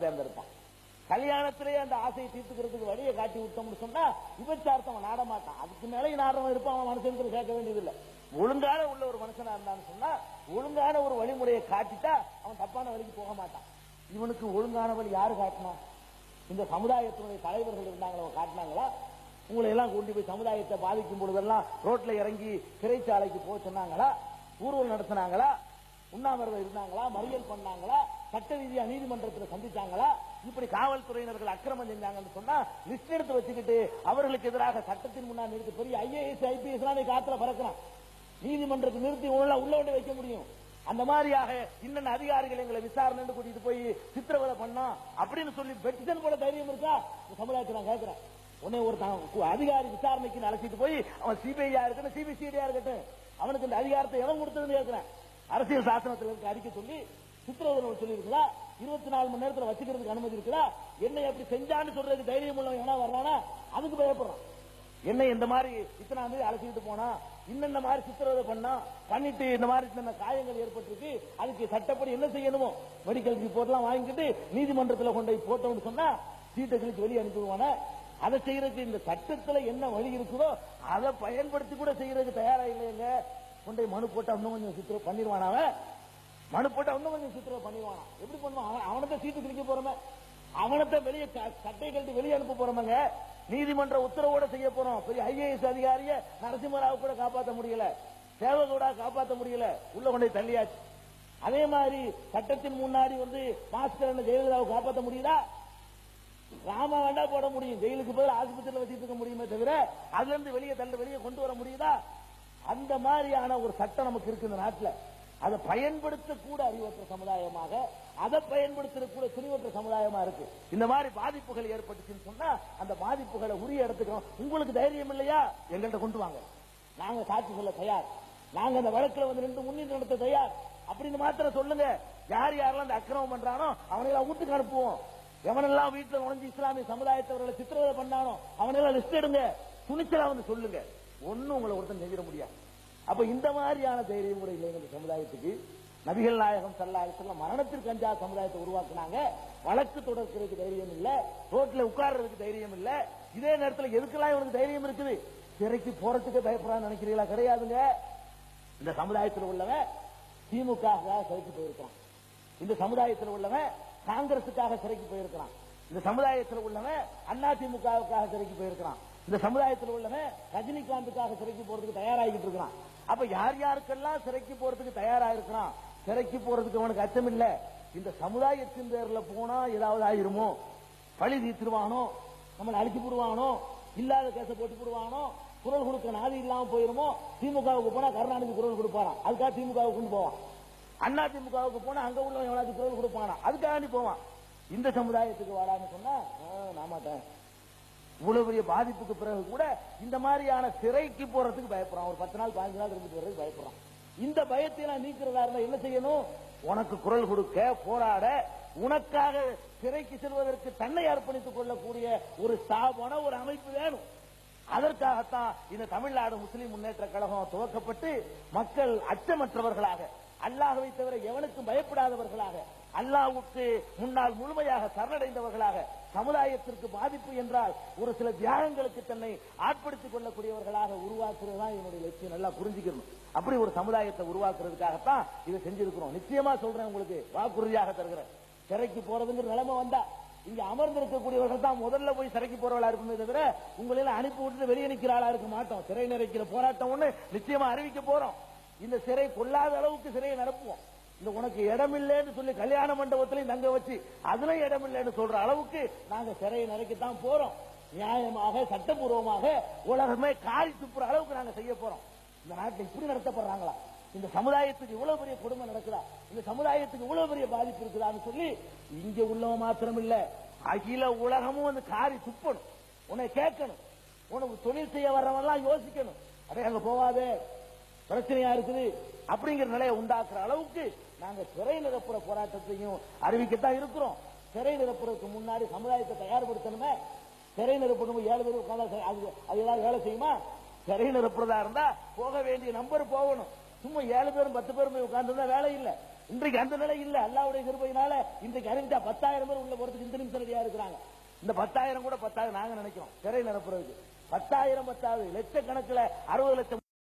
தேர்ந்தெடுப்பான் கல்யாணத்திலேயே அந்த ஆசையை தீர்த்துக்கிறதுக்கு வழியை காட்டி விட்டோம்னு சொன்னா விபச்சாரத்தை நாடமாட்டான் அதுக்கு மேலே நாடுறவன் இருப்பான் அவன் மனுஷனுக்கு கேட்க வேண்டியதில்லை. ஒழுங்கான உள்ள ஒரு மனுஷனா இருந்தான்னு சொன்னா ஒழுங்கான ஒரு வழிமுறையை காட்டிட்டா அவன் தப்பான வழிக்கு போக மாட்டான். இவனுக்கு ஒழுங்கான வழி யாரு காட்டினா? இந்த சமுதாயத்தினுடைய தலைவர்கள் இருந்தாங்களோ? காட்டினாங்களா? உங்களை எல்லாம் கொண்டு போய் சமுதாயத்தை பாதிக்கும் பொழுதெல்லாம் ரோட்ல இறங்கி சிறைச்சாலைக்கு போக சொன்னாங்களா? ஊர்வலம் நடத்தினாங்களா? உண்ணாவிரதம் இருந்தாங்களா? மறியல் பண்ணாங்களா? சட்ட ரீதியா நீதிமன்றத்தில் சந்திச்சாங்களா? இப்படி காவல்துறையினர்கள் அக்கிரமம் செஞ்சாங்கன்னு சொன்னா லிஸ்ட் எடுத்து வச்சுக்கிட்டு அவர்களுக்கு எதிராக சட்டத்தின் முன்னாடி நிறுத்தி பெரிய ஐஏஎஸ் ஐபிஎஸ் எல்லாம் காத்துல பறக்கிறான். நீதிமன்றத்தை நிறுத்தி உள்ள உள்ள கொண்டு வைக்க முடியும். அந்த மாதிரியாக இன்னென்ன அதிகாரிகள் எங்களை விசாரணை கூட்டிட்டு போய் சித்திரவதை பண்ணா அப்படின்னு சொல்லி பெட்டிஷன் போல தைரியம் இருக்கா? சமுதாயத்தை நான் கேட்கிறேன் உடனே ஒருத்தன் அதிகாரி விசாரணைக்கு அழைச்சிட்டு போய் அவன் சிபிஐயா இருக்கட்டும் சிபிசிடியா இருக்கட்டும் அவனுக்கு இந்த அதிகாரத்தை எவன் கொடுத்ததுன்னு கேட்கிறேன் அரசியல் சாசனத்தில் இருக்க அறிக்கை சொல்லி சித்திரவதை சொல்லி இருபத்தி நாலு மணி நேரத்தில் வச்சுக்கிறதுக்கு அனுமதி இருக்குதா? என்னை எப்படி செஞ்சான்னு சொல்றதுக்கு தைரியம் உள்ளவன் எவனா வர்றானா? அதுக்கு பயப்படுறான். என்ன இந்த மாதிரி இத்தனாம் தேதி அழைச்சிட்டு போனா இன்னென்ன மாதிரி சித்திரவதை பண்ணா பண்ணிட்டு இந்த மாதிரி சின்ன காயங்கள் ஏற்பட்டிருக்கு அதுக்கு சட்டப்படி என்ன செய்யணுமோ? மெடிக்கல் ரிப்போர்ட் எல்லாம் வாங்கிட்டு நீதிமன்றத்தில் கொண்டு போய் போட்டோம்னு சொன்னா சீட்டை கழிச்சு வெளியே அனுப்பிடுவான அதை செய்யறதுக்கு இந்த சட்டத்துல என்ன வழி இருக்குதோ அதை பயன்படுத்தி கூட செய்யறதுக்கு தயாரா இல்லைங்க கொண்டு போய் மனு போட்டு இன்னும் கொஞ்சம் சித்திரம் பண்ணிடுவான் அவன் மனு போட்டு இன்னும் கொஞ்சம் சித்திரம் பண்ணிடுவானா. எப்படி பண்ணுவான்? அவன் அவனத்தை சீட்டு கிழிக்க போறோமே. அவனத்தை வெளியே சட்டை கழட்டி வெளியே அனுப்ப போறோமாங்க. நீதிமன்ற உத்தரவோட செய்ய போறோம். பெரிய ஐஏஎஸ் அதிகாரிய நரசிம்மராவ் கூட காப்பாற்ற முடியல. சேவகோடா காப்பாற்ற முடியல. உள்ள கொண்டே தள்ளியாச்சு. அதே மாதிரி சட்டத்தின் முன்னாடி வந்து பாஸ்கரன் ஜெயலலிதாவை காப்பாற்ற முடியுதா? ராமா வேண்டா போட முடியும். ஜெயிலுக்கு பதில் ஆஸ்பத்திரியில் வச்சுட்டு இருக்க முடியுமே தவிர அதுல இருந்து வெளியே தள்ள வெளியே கொண்டு வர முடியுதா? அந்த மாதிரியான ஒரு சட்டம் நமக்கு இருக்கு இந்த நாட்டில். அதை பயன்படுத்தக்கூட அறிவற்ற சமுதாயமாக அதை பயன்படுத்தக்கூட துணிவற்ற சமுதாயமா இருக்கு. இந்த மாதிரி பாதிப்புகள் ஏற்பட்டுச்சுன்னு சொன்னா அந்த பாதிப்புகளை உரிய இடத்துக்கு உங்களுக்கு தைரியம் இல்லையா? எங்கள்கிட்ட கொண்டு வாங்க. நாங்க சாட்சி சொல்ல தயார். நாங்க அந்த வழக்குல வந்து ரெண்டு முன்னின்று நடத்த தயார். அப்படின்னு மாத்திரம் சொல்லுங்க. யார் யாரெல்லாம் அந்த அக்கிரமம் பண்றானோ அவனையெல்லாம் வீட்டுக்கு அனுப்புவோம். எவனெல்லாம் வீட்டுல நுழைஞ்சு இஸ்லாமிய சமுதாயத்தவர்களை சித்திரவதை பண்ணானோ அவனெல்லாம் லிஸ்ட் எடுங்க. துணிச்சலா வந்து சொல்லுங்க. ஒன்னும் உங்களை ஒருத்தன் செஞ்சிட முடியாது. அப்ப இந்த மாதிரியான தைரிய முறை இல்லைங்க இந்த சமுதாயத்துக்கு. நபிகள் நாயகம் சல்லாஹ் மரணத்திற்கு அஞ்சா சமுதாயத்தை உருவாக்குனாங்க. வழக்கு தொடர்றதுக்கு தைரியம் இல்ல. ரோட்ல உட்கார்றதுக்கு தைரியம் இல்ல. இதே நேரத்துல எதுக்கெல்லாம் இவனுக்கு தைரியம் இருக்குது? சிறைக்கு போறதுக்கு பயப்படான்னு நினைக்கிறீங்களா? கிடையாதுங்க. இந்த சமுதாயத்தில் உள்ளவன் திமுக சிறைக்கு போயிருக்கான் இந்த சமுதாயத்தில் உள்ளவன் காங்கிரசுக்காக சிறைக்கு போயிருக்கிறான். இந்த சமுதாயத்தில் உள்ளவன் அண்ணா திமுகவுக்காக சிறைக்கு போயிருக்கிறான். இந்த சமுதாயத்தில் உள்ளவன் ரஜினிகாந்துக்காக சிறைக்கு போறதுக்கு தயாராகிட்டு இருக்கிறான். அப்ப யார் யாருக்கெல்லாம் சிறைக்கு போறதுக்கு தயாரா இருக்கிறான்? சிறைக்கு போறதுக்கு அவனுக்கு அச்சம் இல்ல. இந்த சமுதாயத்தின் பேர்ல போனா ஏதாவது ஆயிருமோ? பழி தீர்த்துருவானோ? நம்மளை அழிச்சு போடுவானோ? இல்லாத கேச போட்டு போடுவானோ? குரல் கொடுக்க நாதி இல்லாம போயிருமோ? திமுகவுக்கு போனா கருணாநிதி குரல் கொடுப்பாராம் அதுக்காக திமுகவுக்கு கொண்டு போவான். அண்ணா திமுகவுக்கு போனா அங்க உள்ள எவனாச்சும் குரல் கொடுப்பானா? அதுக்காக போவான். இந்த சமுதாயத்துக்கு வாடான்னு சொன்னா ஆ, நான் மாட்டேன் இவ்வளவு பெரிய பாதிப்புக்கு பிறகு கூட இந்த மாதிரியான சிறைக்கு போறதுக்கு பயப்படுறான். ஒரு பத்து நாள் பதினஞ்சு நாள் இருந்துட்டு வர்றதுக்கு பயப்படுறான். இந்த பயத்தை நான் நீக்கிறதா இருந்தா என்ன செய்யணும்? உனக்கு குரல் கொடுக்க போராட உனக்காக சிறைக்கு செல்வதற்கு தன்னை அர்ப்பணித்துக் கொள்ளக்கூடிய ஒரு ஸ்தாபன ஒரு அமைப்பு வேணும். அதற்காகத்தான் இந்த தமிழ்நாடு முஸ்லிம் முன்னேற்ற கழகம் துவக்கப்பட்டு மக்கள் அச்சமற்றவர்களாக அல்லாஹவை தவிர எவனுக்கும் பயப்படாதவர்களாக அல்லாவுக்கு முன்னால் முழுமையாக சரணடைந்தவர்களாக சமுதாயத்திற்கு பாதிப்பு என்றால் ஒரு சில தியாகங்களுக்கு தன்னை ஆட்படுத்திக் கொள்ளக்கூடியவர்களாக உருவாக்குறது தான் என்னுடைய லட்சியம். நல்லா புரிஞ்சுக்கணும். அப்படி ஒரு சமுதாயத்தை உருவாக்குறதுக்காகத்தான் இதை செஞ்சிருக்கிறோம். நிச்சயமா சொல்றேன் உங்களுக்கு. வாக்குறுதியாக தருகிறேன். சிறைக்கு போறதுங்கிற நிலைமை வந்தா இங்க அமர்ந்திருக்கக்கூடியவர்கள் தான் முதல்ல போய் சிறைக்கு போறவளா இருக்குமே தவிர உங்களை அனுப்பி விட்டுட்டு வெளியே நிற்கிற ஆளா இருக்க மாட்டோம். சிறை நிறைக்கிற போராட்டம் ஒண்ணு நிச்சயமா அறிவிக்க போறோம். இந்த சிறை கொள்ளாத அளவுக்கு சிறையை நிரப்புவோம். இந்த உனக்கு இடம் இல்லைன்னு சொல்லி கல்யாண மண்டபத்திலையும் தங்க வச்சு அதுல இடம் இல்லைன்னு சொல்ற அளவுக்கு நாங்க சிறையை நிறைக்கத்தான் போறோம். நியாயமாக சட்டபூர்வமாக உலகமே காரி துப்புற அளவுக்கு நாங்க செய்ய போறோம். இந்த நாட்டில் இப்படி நடத்தப்படுறாங்களா? இந்த சமுதாயத்துக்கு இவ்வளவு பெரிய கொடுமை நடக்குதா? இந்த சமுதாயத்துக்கு இவ்வளவு பெரிய பாதிப்பு இருக்குதான்னு சொல்லி இங்க உள்ளவன் மாத்திரம் இல்ல அகில உலகமும் வந்து காரி துப்பணும். உன்னை கேட்கணும். உனக்கு தொழில் செய்ய வர்றவன்லாம் யோசிக்கணும். அடே அங்க போவாதே. பிரச்சனையா இருக்குது? அப்படிங்கிற நிலையை உண்டாக்குற அளவுக்கு நாங்க சிறை நிரப்புற போராட்டத்தையும் அறிவிக்கத்தான் இருக்கிறோம். சிறை நிரப்புறதுக்கு முன்னாடி சமுதாயத்தை தயார்படுத்தணுமே. சிறை நிரப்பணும்? ஏழு பேர் உட்காந்து அது அது ஏதாவது வேலை செய்யுமா? சிறை நிரப்புறதா இருந்தா போக வேண்டிய நம்பர் போகணும். சும்மா ஏழு பேரும் பத்து பேரும் போய் உட்கார்ந்துருந்தா வேலை இல்ல. இன்றைக்கு அந்த நிலை இல்ல. அல்லாவுடைய கிருபையினால இன்றைக்கு அறிவிச்சா பத்தாயிரம் பேர் உள்ள போறதுக்கு இந்த நிமிஷம் ரெடியா இருக்கிறாங்க. இந்த பத்தாயிரம் கூட பத்தாயிரம் நாங்க நினைக்கிறோம். சிறை நிரப்புறதுக்கு. பத்தாயிரம் பத்தாவது லட்சக்கணக்கில் அறுபது லட்சம்